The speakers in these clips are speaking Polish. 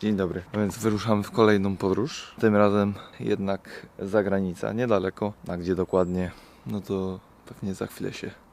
Dzień dobry. A więc wyruszamy w kolejną podróż. Tym razem jednak zagranica, niedaleko. A gdzie dokładnie, no to pewnie za chwilę się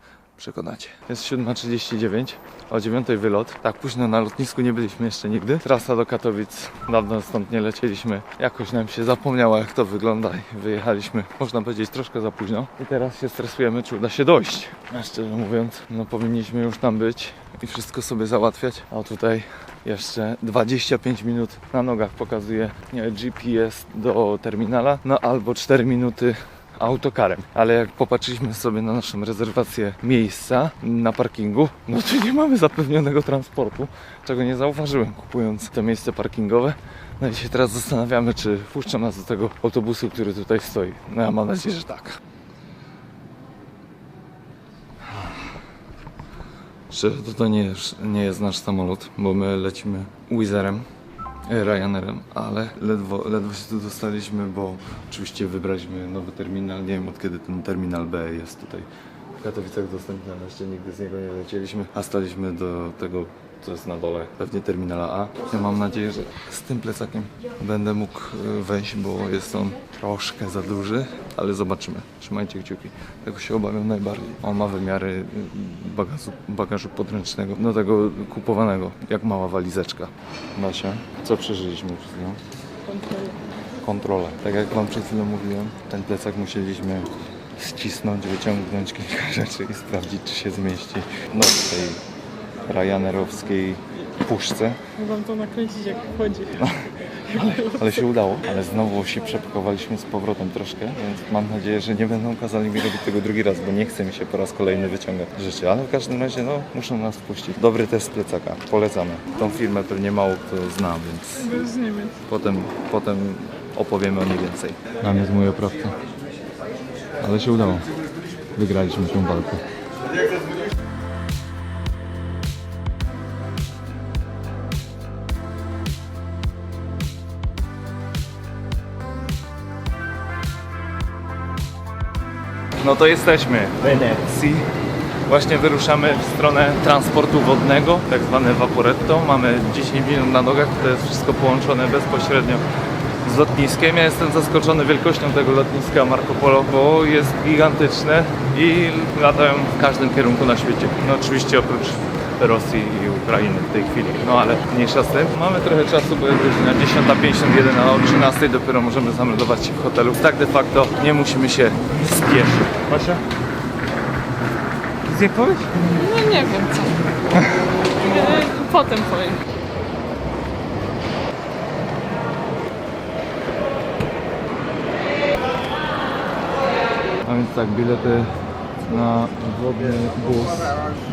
przekonacie. Jest 7.39, o 9.00 wylot. Tak późno na lotnisku nie byliśmy jeszcze nigdy. Trasa do Katowic, dawno stąd nie lecieliśmy. Jakoś nam się zapomniało jak to wygląda i wyjechaliśmy, można powiedzieć, troszkę za późno. I teraz się stresujemy, czy uda się dojść. A szczerze mówiąc, no powinniśmy już tam być i wszystko sobie załatwiać. A tutaj jeszcze 25 minut na nogach pokazuje GPS do terminala, no albo 4 minuty autokarem. Ale jak popatrzyliśmy sobie na naszą rezerwację miejsca na parkingu, no to nie mamy zapewnionego transportu, czego nie zauważyłem kupując to miejsce parkingowe. No i się teraz zastanawiamy, czy wpuszczą nas do tego autobusu, który tutaj stoi. No ja mam nadzieję, że tak. Szczerze, to, to nie, nie jest nasz samolot, bo my lecimy Wizerem, Ryanerem, ale ledwo, ledwo się tu dostaliśmy, bo oczywiście wybraliśmy nowy terminal. Nie wiem od kiedy ten terminal B jest tutaj w Katowicach dostępny, ale jeszcze nigdy z niego nie lecieliśmy, a staliśmy do tego, co jest na dole, pewnie terminala A. Ja mam nadzieję, że z tym plecakiem będę mógł e, wejść, bo jest on troszkę za duży, ale zobaczymy. Trzymajcie kciuki. Tego się obawiam najbardziej. On ma wymiary y, bagażu, bagażu podręcznego, no tego kupowanego, jak mała walizeczka. Basia, co przeżyliśmy przed chwilą? Kontrolę. Tak jak wam przed chwilą mówiłem, ten plecak musieliśmy ścisnąć, wyciągnąć kilka rzeczy i sprawdzić, czy się zmieści no, w tej Ryanerowskiej puszce. Mogłam to nakręcić jak wchodzi. Ale się udało, ale znowu się przepakowaliśmy z powrotem troszkę, więc mam nadzieję, że nie będą kazali mi robić tego drugi raz, bo nie chce mi się po raz kolejny wyciągać rzeczy, ale w każdym razie no, muszą nas wpuścić. Dobry test plecaka, polecamy. Tą firmę pewnie mało kto zna, więc Bo z Niemiec. potem, potem opowiemy o niej więcej. Tam jest mój oprawca. Ale się udało. Wygraliśmy tę walkę. No to jesteśmy w Wenecji. Właśnie wyruszamy w stronę transportu wodnego, tak zwane Vaporetto. Mamy 10 minut na nogach, to jest wszystko połączone bezpośrednio z lotniskiem. Ja jestem zaskoczony wielkością tego lotniska Marco Polo, bo jest gigantyczne i latają w każdym kierunku na świecie. No oczywiście oprócz Rosji i Ukrainy w tej chwili. No ale mniejsza z tym. Mamy trochę czasu, bo jest godzina 10.51, a o 13.00 dopiero możemy zameldować się w hotelu. Tak de facto nie musimy się spieszyć. Basia? Nic nie powiedz? No nie wiem co. Potem powiem. A więc tak, bilety na wodny bus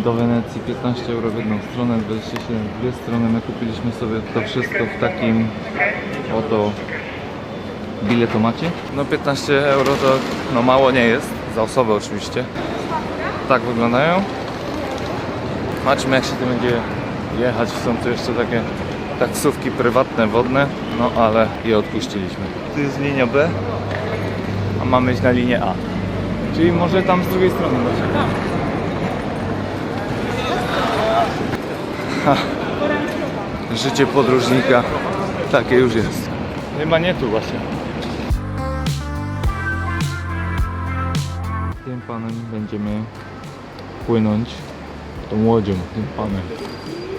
do Wenecji 15 euro w jedną stronę, 27 w dwie strony. My kupiliśmy sobie to wszystko w takim oto biletomacie. No 15 euro to no mało nie jest, za osobę oczywiście. Tak wyglądają. Zobaczmy jak się to będzie jechać. Są tu jeszcze takie taksówki prywatne, wodne, no ale je odpuściliśmy. Tu jest linia B, a mamy iść na linię A. Czyli może tam z drugiej strony będzie. Tam. Życie podróżnika takie już jest. Chyba nie tu właśnie. Tym panem będziemy płynąć tą łodzią, tym panem.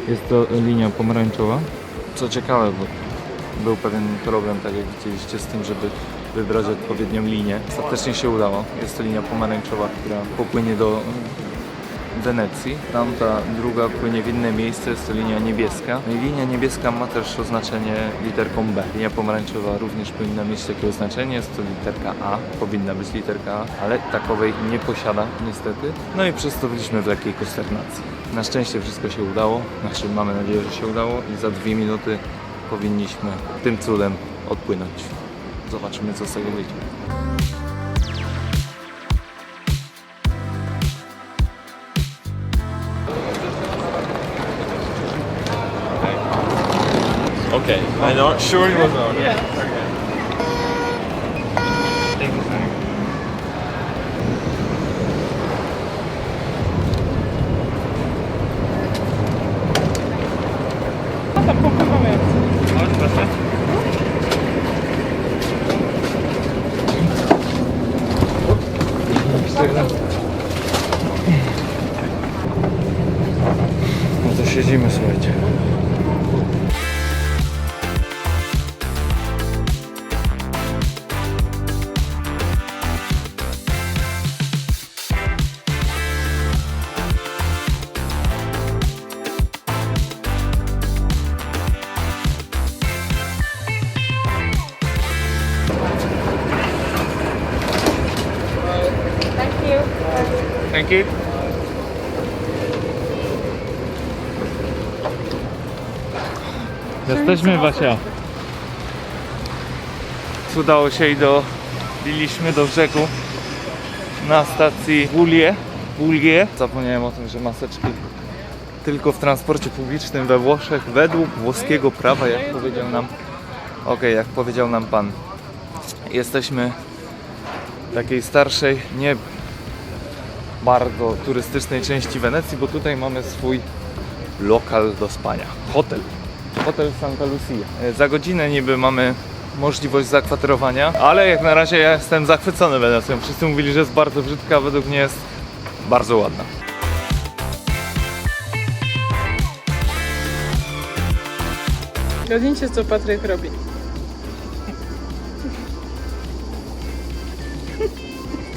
Jest to linia pomarańczowa. Co ciekawe, bo był pewien problem, tak jak widzieliście, z tym, żeby wybrać odpowiednią linię. Ostatecznie się udało. Jest to linia pomarańczowa, która popłynie do Wenecji. Tamta druga płynie w inne miejsce, jest to linia niebieska. No i linia niebieska ma też oznaczenie literką B. Linia pomarańczowa również powinna mieć takie oznaczenie, jest to literka A, powinna być literka A, ale takowej nie posiada niestety. No i przez to byliśmy w lekkiej konsternacji. Na szczęście wszystko się udało, znaczy mamy nadzieję, że się udało i za dwie minuty powinniśmy tym cudem odpłynąć. Zobaczymy co z tego wyjdzie. Okay, I'm not sure it was on. Yeah. Dzięki. Jesteśmy Wasia. Udało się i dobiliśmy do brzegu na stacji Wulie. Wulie. Zapomniałem o tym, że maseczki tylko w transporcie publicznym we Włoszech według włoskiego prawa, jak powiedział nam Okej, jak powiedział nam pan. Jesteśmy w takiej starszej, nie bardzo turystycznej części Wenecji, bo tutaj mamy swój lokal do spania. Hotel. Hotel Santa Lucia. E, Za godzinę niby mamy możliwość zakwaterowania, ale jak na razie ja jestem zachwycony Wenecją. Wszyscy mówili, że jest bardzo brzydka, a według mnie jest bardzo ładna. Zgadnijcie, co Patryk robi.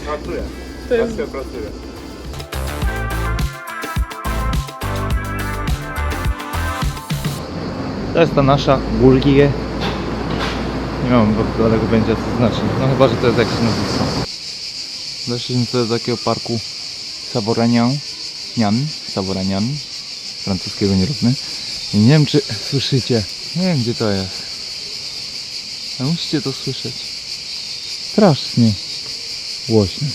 Pracuję. To jest pracuję. To jest ta nasza Gulgie. Nie mam w daleko będzie co znaczy. No chyba, że to jest jakieś nazwisko. Doszliśmy tutaj do takiego parku Savoranian. Nian. Savoranian. Francuskiego nie róbmy. I nie wiem czy słyszycie. Nie wiem gdzie to jest. Ale musicie to słyszeć. Strasznie głośno.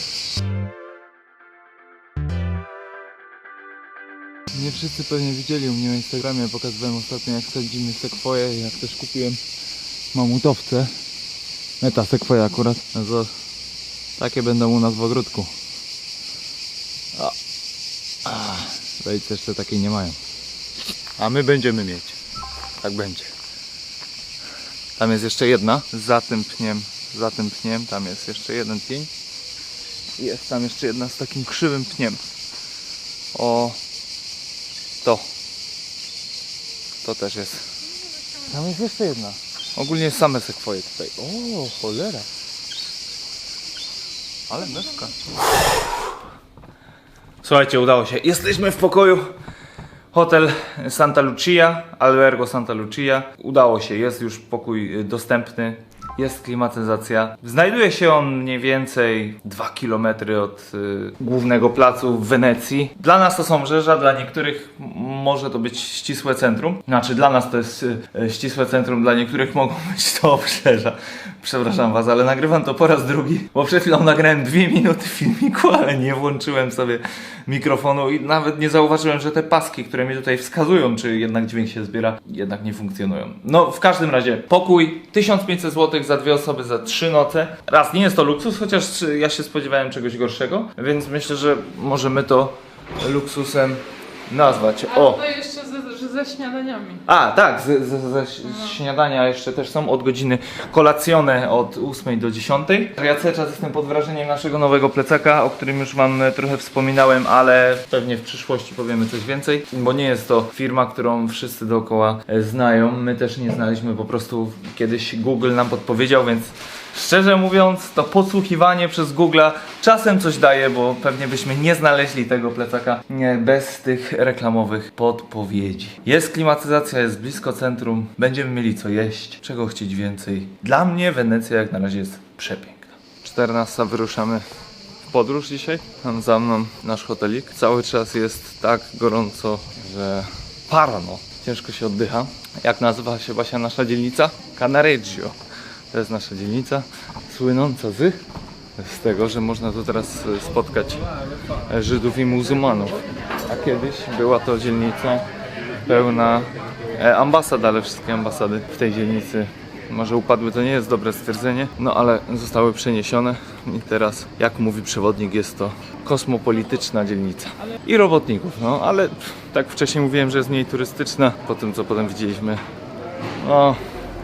Nie wszyscy pewnie widzieli u mnie na Instagramie, pokazywałem ostatnio jak sadzimy sekwoje, jak też kupiłem mamutowce. Meta sekwoje akurat. Takie będą u nas w ogródku. A, rodzice jeszcze takiej nie mają. A my będziemy mieć. Tak będzie. Tam jest jeszcze jedna, za tym pniem, za tym pniem, tam jest jeszcze jeden pień. Jest tam jeszcze jedna z takim krzywym pniem. O, to. To też jest. Tam jest jeszcze jedna. Ogólnie same sekwoje tutaj. O, cholera. Ale meszka. Słuchajcie, udało się. Jesteśmy w pokoju. Hotel Santa Lucia, Albergo Santa Lucia. Udało się, jest już pokój y, dostępny. Jest klimatyzacja. Znajduje się on mniej więcej 2 km od y, głównego placu w Wenecji. Dla nas to są Rzeża, dla niektórych może to być ścisłe centrum. Znaczy dla nas to jest y, y, ścisłe centrum, dla niektórych mogą być to obrzeża. Przepraszam Was, ale nagrywam to po raz drugi, bo przed chwilą nagrałem dwie minuty filmiku, ale nie włączyłem sobie mikrofonu i nawet nie zauważyłem, że te paski, które mi tutaj wskazują, czy jednak dźwięk się zbiera, jednak nie funkcjonują. No, w każdym razie, pokój 1500 zł za dwie osoby za trzy noce. Raz, nie jest to luksus, chociaż ja się spodziewałem czegoś gorszego, więc myślę, że możemy to luksusem nazwać. O! Ze, ze śniadaniami. A, tak, ze ś- z śniadania jeszcze też są od godziny kolacjone od 8 do 10. Ja cały czas jestem pod wrażeniem naszego nowego plecaka, o którym już Wam trochę wspominałem, ale pewnie w przyszłości powiemy coś więcej, bo nie jest to firma, którą wszyscy dookoła znają. My też nie znaliśmy, po prostu kiedyś Google nam podpowiedział, więc Szczerze mówiąc, to podsłuchiwanie przez Google'a czasem coś daje, bo pewnie byśmy nie znaleźli tego plecaka bez tych reklamowych podpowiedzi. Jest klimatyzacja, jest blisko centrum, będziemy mieli co jeść, czego chcieć więcej. Dla mnie Wenecja jak na razie jest przepiękna. 14 wyruszamy w podróż dzisiaj. Tam za mną nasz hotelik. Cały czas jest tak gorąco, że parno. Ciężko się oddycha. Jak nazywa się właśnie nasza dzielnica? Canareggio. To jest nasza dzielnica, słynąca z, z tego, że można tu teraz e, spotkać e, Żydów i muzułmanów. A kiedyś była to dzielnica pełna e, ambasad, ale wszystkie ambasady w tej dzielnicy może upadły, to nie jest dobre stwierdzenie, no ale zostały przeniesione i teraz, jak mówi przewodnik, jest to kosmopolityczna dzielnica. I robotników, no ale tak wcześniej mówiłem, że jest mniej turystyczna, po tym co potem widzieliśmy, no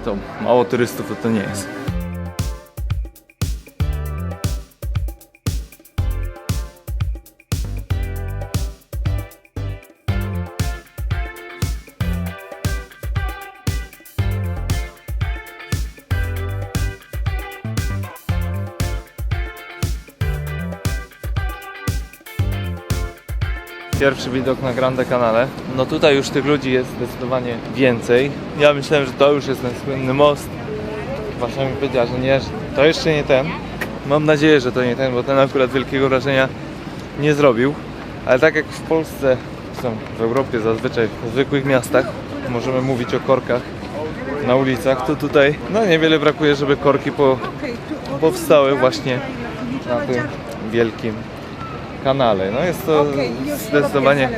to mało turystów to, to nie jest. Pierwszy widok na Grande Canale. No tutaj już tych ludzi jest zdecydowanie więcej. Ja myślałem, że to już jest ten słynny most. Właśnie mi powiedziała, że nie, że to jeszcze nie ten. Mam nadzieję, że to nie ten, bo ten akurat wielkiego wrażenia nie zrobił. Ale tak jak w Polsce, są w Europie zazwyczaj, w zwykłych miastach, możemy mówić o korkach na ulicach, to tutaj no niewiele brakuje, żeby korki po, powstały właśnie na tym wielkim kanale. No jest to zdecydowanie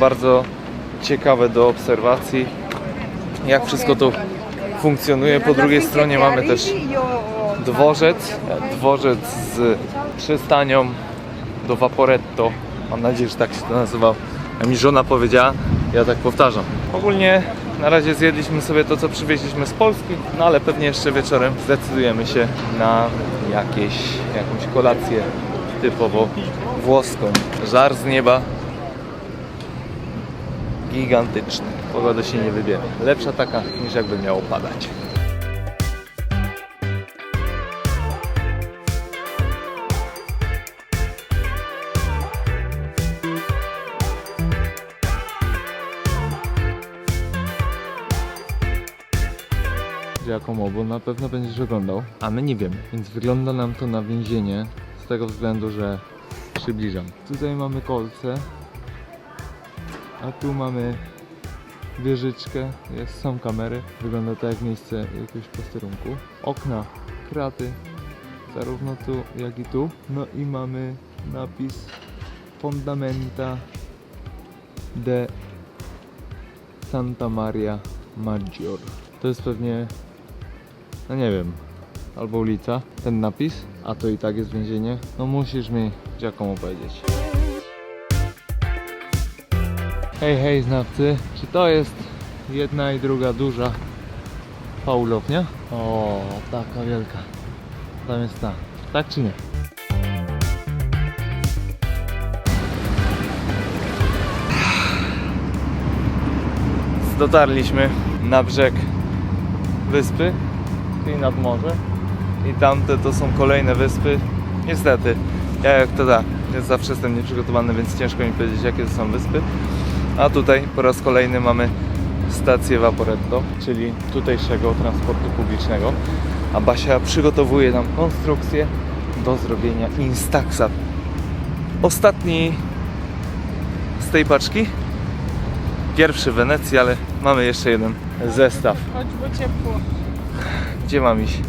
bardzo ciekawe do obserwacji, jak wszystko to funkcjonuje. Po drugiej stronie mamy też dworzec, dworzec z przystanią do Vaporetto. Mam nadzieję, że tak się to nazywa. A mi żona powiedziała, ja tak powtarzam. Ogólnie na razie zjedliśmy sobie to, co przywieźliśmy z Polski, no ale pewnie jeszcze wieczorem zdecydujemy się na jakieś, jakąś kolację typowo włoską. Żar z nieba gigantyczny. Pogoda się nie wybiera. Lepsza taka niż jakby miało padać. Giacomo, bo na pewno będziesz oglądał, a my nie wiemy, więc wygląda nam to na więzienie tego względu, że przybliżam. Tutaj mamy kolce, a tu mamy wieżyczkę, jest, są kamery, wygląda to jak miejsce jakiegoś posterunku. Okna, kraty, zarówno tu jak i tu. No i mamy napis Fondamenta de Santa Maria Maggior. To jest pewnie, no nie wiem, albo ulica, ten napis, a to i tak jest więzienie. No musisz mi Giacomo powiedzieć. Hej, hej znawcy, czy to jest jedna i druga duża paulownia? O, taka wielka. Tam jest ta. Tak czy nie? Dotarliśmy na brzeg wyspy, czyli nad morze. I tamte to są kolejne wyspy. Niestety, ja jak to da, ja zawsze jestem nieprzygotowany, więc ciężko mi powiedzieć jakie to są wyspy. A tutaj po raz kolejny mamy stację Vaporetto, czyli tutejszego transportu publicznego. A Basia przygotowuje nam konstrukcję do zrobienia Instaxa. Ostatni z tej paczki. Pierwszy w Wenecji, ale mamy jeszcze jeden zestaw. Chodź, bo ciepło. Gdzie mam iść?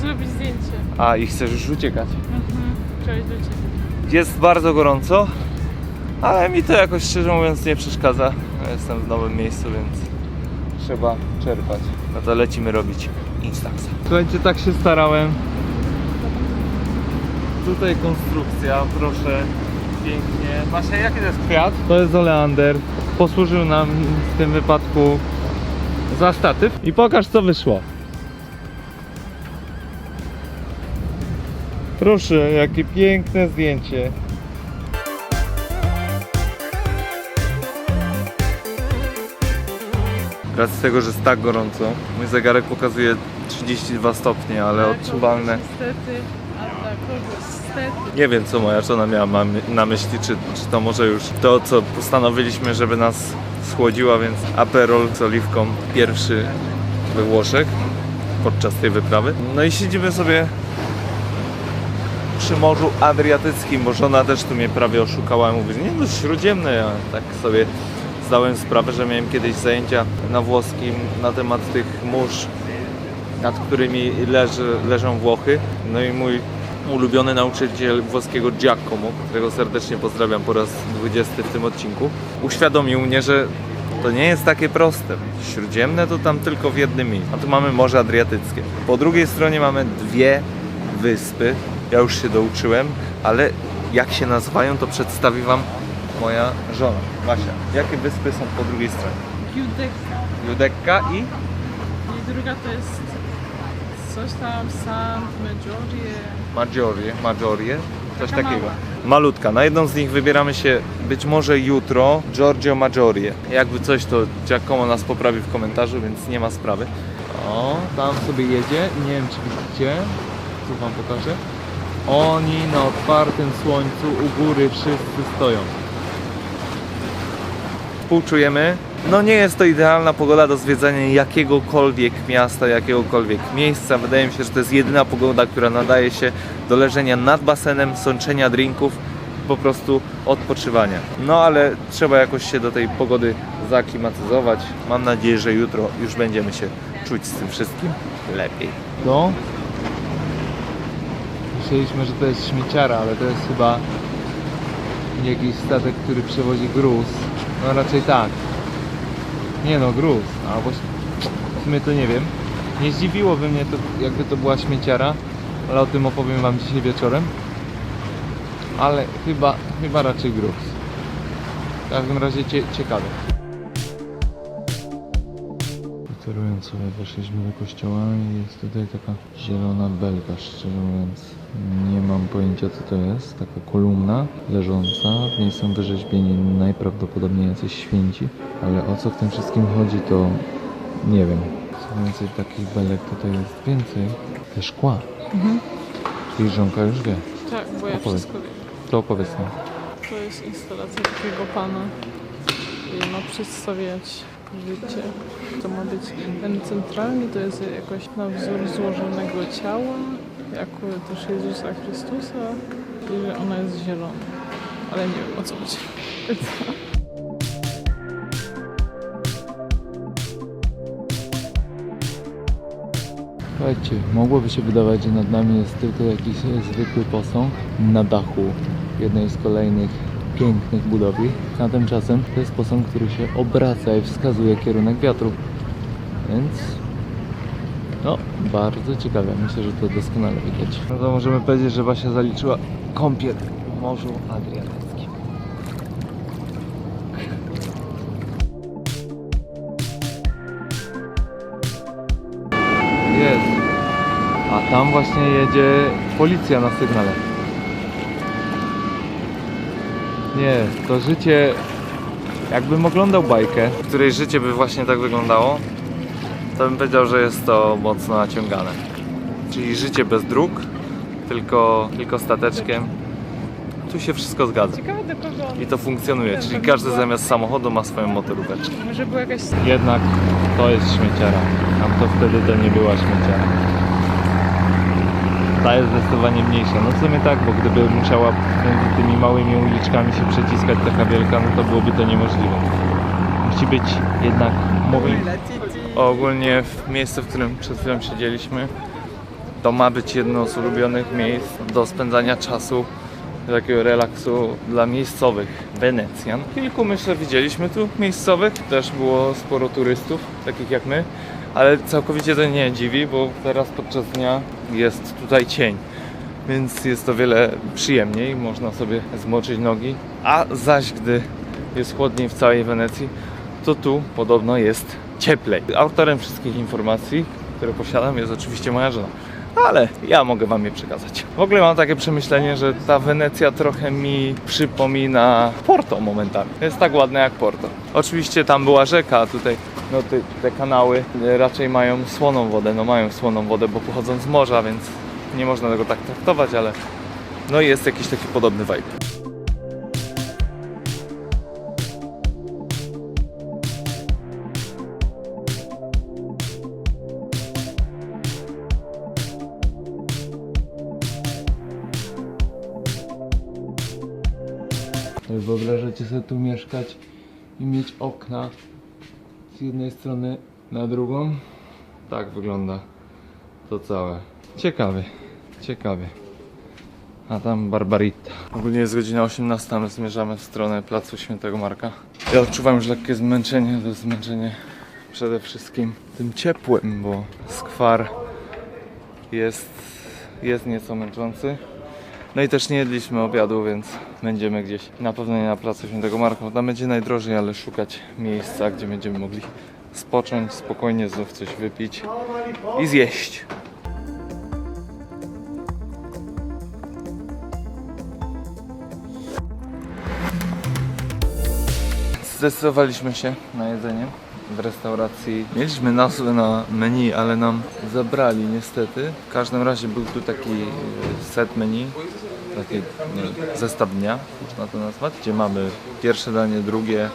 Zrobić zdjęcie. A i chcesz już uciekać. Mhm. Cześć do ciebie. Jest bardzo gorąco, ale mi to jakoś szczerze mówiąc nie przeszkadza. Ja Jestem w nowym miejscu, więc trzeba czerpać. No to lecimy robić Instaxa. Słuchajcie, tak się starałem. Tutaj konstrukcja, proszę, pięknie. Basia, jaki to jest kwiat? To jest oleander. Posłużył nam w tym wypadku za statyw. I pokaż co wyszło. Proszę, jakie piękne zdjęcie. Z racji tego, że jest tak gorąco, mój zegarek pokazuje 32 stopnie, ale odczuwalne. Niestety, a tak, niestety. Nie wiem, co moja żona miała na myśli, czy, czy to może już to, co postanowiliśmy, żeby nas schłodziła, więc Aperol z oliwką pierwszy we Włoszech podczas tej wyprawy. No i siedzimy sobie przy Morzu Adriatyckim, bo żona też tu mnie prawie oszukała. Mówi, nie no, śródziemne. Ja tak sobie zdałem sprawę, że miałem kiedyś zajęcia na włoskim na temat tych mórz, nad którymi leży, leżą Włochy. No i mój ulubiony nauczyciel włoskiego Giacomo, którego serdecznie pozdrawiam po raz 20 w tym odcinku, uświadomił mnie, że to nie jest takie proste. Śródziemne to tam tylko w jednym miejscu, a tu mamy Morze Adriatyckie. Po drugiej stronie mamy dwie wyspy. Ja już się douczyłem, ale jak się nazywają, to przedstawi Wam moja żona, Basia. Jakie wyspy są po drugiej stronie? Judeka. Judecca i I druga to jest coś tam, Sant Medjugorje. Maggiorie, Maggiorie, coś Taka takiego. mała. Malutka. Na jedną z nich wybieramy się być może jutro, Giorgio Maggiorie. Jakby coś, to Giacomo nas poprawi w komentarzu, więc nie ma sprawy. O, tam sobie jedzie nie wiem czy widzicie, tu wam pokażę. Oni na otwartym słońcu u góry wszyscy stoją. Współczujemy. No nie jest to idealna pogoda do zwiedzania jakiegokolwiek miasta, jakiegokolwiek miejsca. Wydaje mi się, że to jest jedyna pogoda, która nadaje się do leżenia nad basenem, sączenia drinków po prostu odpoczywania. No ale trzeba jakoś się do tej pogody zaklimatyzować. Mam nadzieję, że jutro już będziemy się czuć z tym wszystkim lepiej. No. Myśleliśmy, że to jest śmieciara, ale to jest chyba jakiś statek, który przewozi gruz. No raczej tak. Nie no, gruz. A właśnie w sumie to nie wiem. Nie zdziwiłoby mnie to, jakby to była śmieciara, ale o tym opowiem Wam dzisiaj wieczorem. Ale chyba, chyba raczej gruz. W każdym razie cie, ciekawe. Spacerując sobie weszliśmy do kościoła i jest tutaj taka zielona belka, szczerze mówiąc. Nie mam pojęcia co to jest. Taka kolumna leżąca. W niej są wyrzeźbieni najprawdopodobniej jacyś święci. Ale o co w tym wszystkim chodzi to nie wiem. Co więcej takich belek tutaj jest więcej. Te szkła. Czyli żonka już wie. Tak, bo ja Opowiedz. wszystko wiem. To opowiedz nam. To jest instalacja takiego pana i ma przedstawiać życie. To ma być ten centralny, to jest jakoś na wzór złożonego ciała, jako też Jezusa Chrystusa i że ona jest zielona. Ale nie wiem o co chodzi. Słuchajcie, mogłoby się wydawać, że nad nami jest tylko jakiś zwykły posąg na dachu jednej z kolejnych pięknych budowli. A tymczasem to jest posąg, który się obraca i wskazuje kierunek wiatru. Więc no, bardzo ciekawe. Myślę, że to doskonale widać. No to możemy powiedzieć, że Basia zaliczyła kąpiel w Morzu Adriatyckim. Jest. A tam właśnie jedzie policja na sygnale. Nie, to życie. Jakbym oglądał bajkę, w której życie by właśnie tak wyglądało, to bym powiedział, że jest to mocno naciągane. Czyli życie bez dróg, tylko, tylko stateczkiem. Tu się wszystko zgadza. Ciekawe do kogo on I to funkcjonuje, czyli każdy zamiast samochodu ma swoją motoróweczkę. Może była jakaś Jednak to jest śmieciara. Tam to wtedy to nie była śmieciara. Ta jest zdecydowanie mniejsza. No w sumie tak, bo gdyby musiała między tymi małymi uliczkami się przeciskać taka wielka, no to byłoby to niemożliwe. Musi być jednak mówi. Ogólnie w miejscu, w którym przed chwilą siedzieliśmy, to ma być jedno z ulubionych miejsc do spędzania czasu, takiego relaksu dla miejscowych Wenecjan. Kilku myślę widzieliśmy tu miejscowych, też było sporo turystów, takich jak my, ale całkowicie to nie dziwi, bo teraz podczas dnia jest tutaj cień, więc jest to wiele przyjemniej, można sobie zmoczyć nogi, a zaś gdy jest chłodniej w całej Wenecji, to tu podobno jest cieplej. Autorem wszystkich informacji, które posiadam jest oczywiście moja żona ale ja mogę wam je przekazać. W ogóle mam takie przemyślenie, że ta Wenecja trochę mi przypomina Porto momentami. Jest tak ładne jak Porto. Oczywiście tam była rzeka, a tutaj no te, te kanały e, raczej mają słoną wodę. No mają słoną wodę, bo pochodzą z morza, więc nie można tego tak traktować, ale no jest jakiś taki podobny vibe. Wyobrażacie sobie tu mieszkać i mieć okna z jednej strony na drugą? Tak wygląda to całe. Ciekawie, ciekawie. A tam Barbarita. Ogólnie jest godzina 18, a my zmierzamy w stronę Placu Świętego Marka. Ja odczuwam już lekkie zmęczenie, to zmęczenie przede wszystkim tym ciepłem, bo skwar jest, jest nieco męczący. No i też nie jedliśmy obiadu, więc będziemy gdzieś, na pewno nie na placu Świętego Marka, bo tam będzie najdrożej, ale szukać miejsca, gdzie będziemy mogli spocząć, spokojnie znów coś wypić i zjeść. Zdecydowaliśmy się na jedzenie w restauracji. Mieliśmy nazwę na menu, ale nam zabrali niestety. W każdym razie był tu taki e, set menu, taki e, zestaw dnia, można to nazwać, gdzie mamy pierwsze danie, drugie,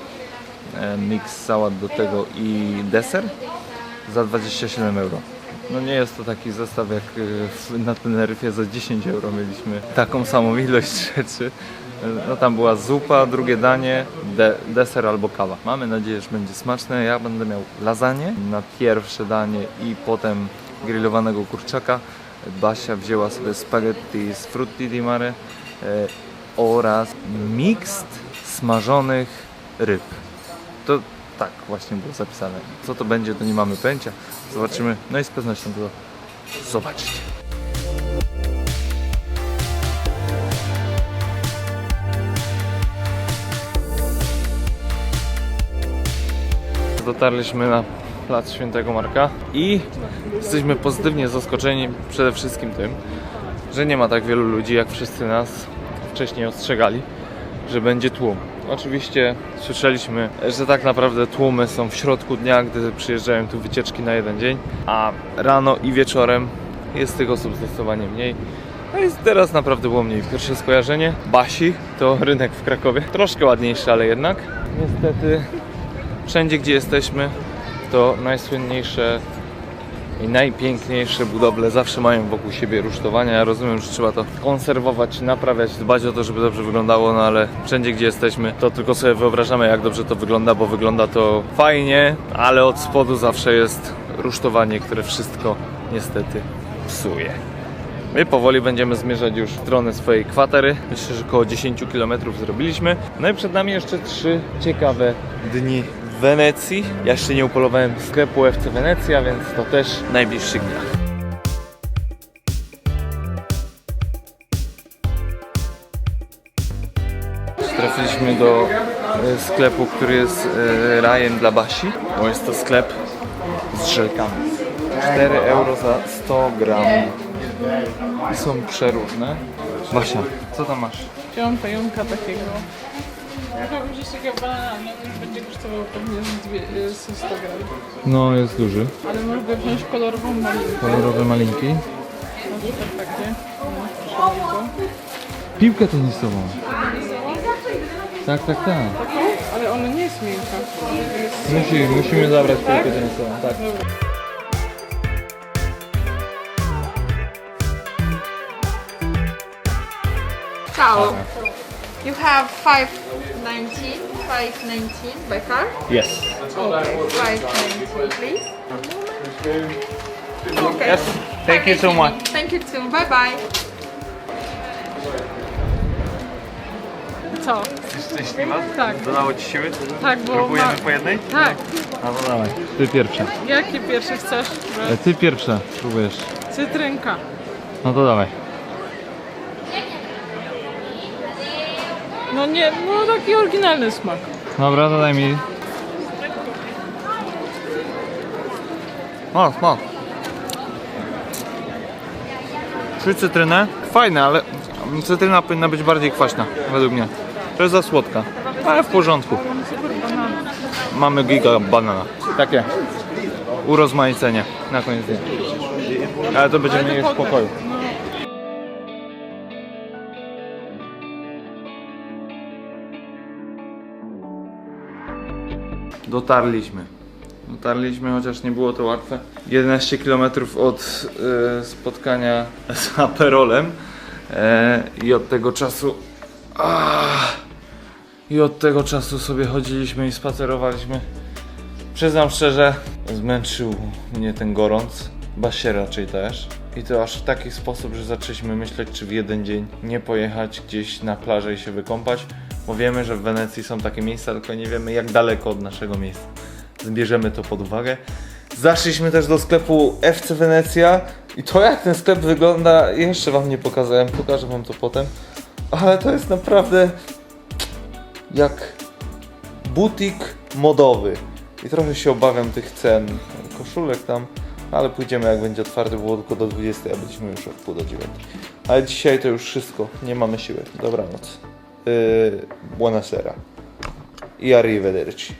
e, mix sałat do tego i deser za 27 euro. No nie jest to taki zestaw jak e, na Teneryfie za 10 euro mieliśmy taką samą ilość rzeczy, No tam była zupa, drugie danie, de deser albo kawa. Mamy nadzieję, że będzie smaczne. Ja będę miał lasagne na pierwsze danie i potem grillowanego kurczaka. Basia wzięła sobie spaghetti z frutti di mare e, oraz mixt smażonych ryb. To tak właśnie było zapisane. Co to będzie, to nie mamy pojęcia. Zobaczymy. No i z pewnością to zobaczycie. Dotarliśmy na plac Świętego Marka i jesteśmy pozytywnie zaskoczeni przede wszystkim tym, że nie ma tak wielu ludzi, jak wszyscy nas wcześniej ostrzegali, że będzie tłum. Oczywiście słyszeliśmy, że tak naprawdę tłumy są w środku dnia, gdy przyjeżdżają tu wycieczki na jeden dzień, a rano i wieczorem jest tych osób zdecydowanie mniej. No i teraz naprawdę było mniej. Pierwsze skojarzenie Basi to rynek w Krakowie. Troszkę ładniejszy, ale jednak. Niestety wszędzie gdzie jesteśmy to najsłynniejsze i najpiękniejsze budowle zawsze mają wokół siebie rusztowania. Ja rozumiem, że trzeba to konserwować, naprawiać, dbać o to, żeby dobrze wyglądało, no ale wszędzie gdzie jesteśmy, to tylko sobie wyobrażamy jak dobrze to wygląda, bo wygląda to fajnie, ale od spodu zawsze jest rusztowanie, które wszystko niestety psuje. My powoli będziemy zmierzać już w stronę swojej kwatery. Myślę, że około 10 km zrobiliśmy. No i przed nami jeszcze trzy ciekawe dni Wenecji. Ja jeszcze nie upolowałem sklepu FC Wenecja, więc to też w najbliższych dniach. Trafiliśmy do e, sklepu, który jest e, rajem dla Basi, bo jest to sklep z żelkami. 4 euro za 100 gram. I są przeróżne. Basia, co tam masz? Wziąłam pająka takiego. Mogłabym wziąć takiego banana, on już będzie kosztował pewnie z, dwie, z 100 gram. No, jest duży. Ale mogę wziąć kolorową malinkę. Kolorowe malinki. Na przykład takie. No. Piłkę tenisową. Tak, tak, tak. Taką? Ale ona nie jest miękka. Jest... Musi, musimy zabrać Tak? piłkę tenisową. Tak. Dobra. Ciao. You have 519, 519 by car? Yes. Okay, 519 please. Okay. Yes. Thank you so much. Thank you too. Bye bye. Co? Szczęśliwa? Tak. Dodało Ci siły? Tak, bo Próbujemy ma... po jednej? Tak. No to dawaj. Ty pierwsza. Jakie pierwsze chcesz? Że- Ty pierwsza próbujesz. Cytrynka. No to dawaj. No nie, no taki oryginalny smak. Dobra, to daj mi. O, smak. Trzy cytryny. Fajne, ale cytryna powinna być bardziej kwaśna, według mnie. To jest za słodka, ale w porządku. Mamy giga banana. Takie urozmaicenie na koniec dnia. Ale to będziemy jeść w pokoju. Dotarliśmy. Dotarliśmy, chociaż nie było to łatwe. 11 km od e, spotkania z Aperolem. E, I od tego czasu. Ah, I od tego czasu sobie chodziliśmy i spacerowaliśmy. Przyznam szczerze, zmęczył mnie ten gorąc. Basie raczej też. I to aż w taki sposób, że zaczęliśmy myśleć, czy w jeden dzień nie pojechać gdzieś na plażę i się wykąpać. Bo wiemy, że w Wenecji są takie miejsca, tylko nie wiemy jak daleko od naszego miejsca. Zbierzemy to pod uwagę. Zaszliśmy też do sklepu FC Wenecja i to jak ten sklep wygląda jeszcze wam nie pokazałem, pokażę wam to potem. Ale to jest naprawdę jak butik modowy. I trochę się obawiam tych cen koszulek tam, ale pójdziemy jak będzie otwarty, było tylko do 20, a byliśmy już od pół do 9. Ale dzisiaj to już wszystko, nie mamy siły. Dobranoc. Eh, buonasera e arrivederci.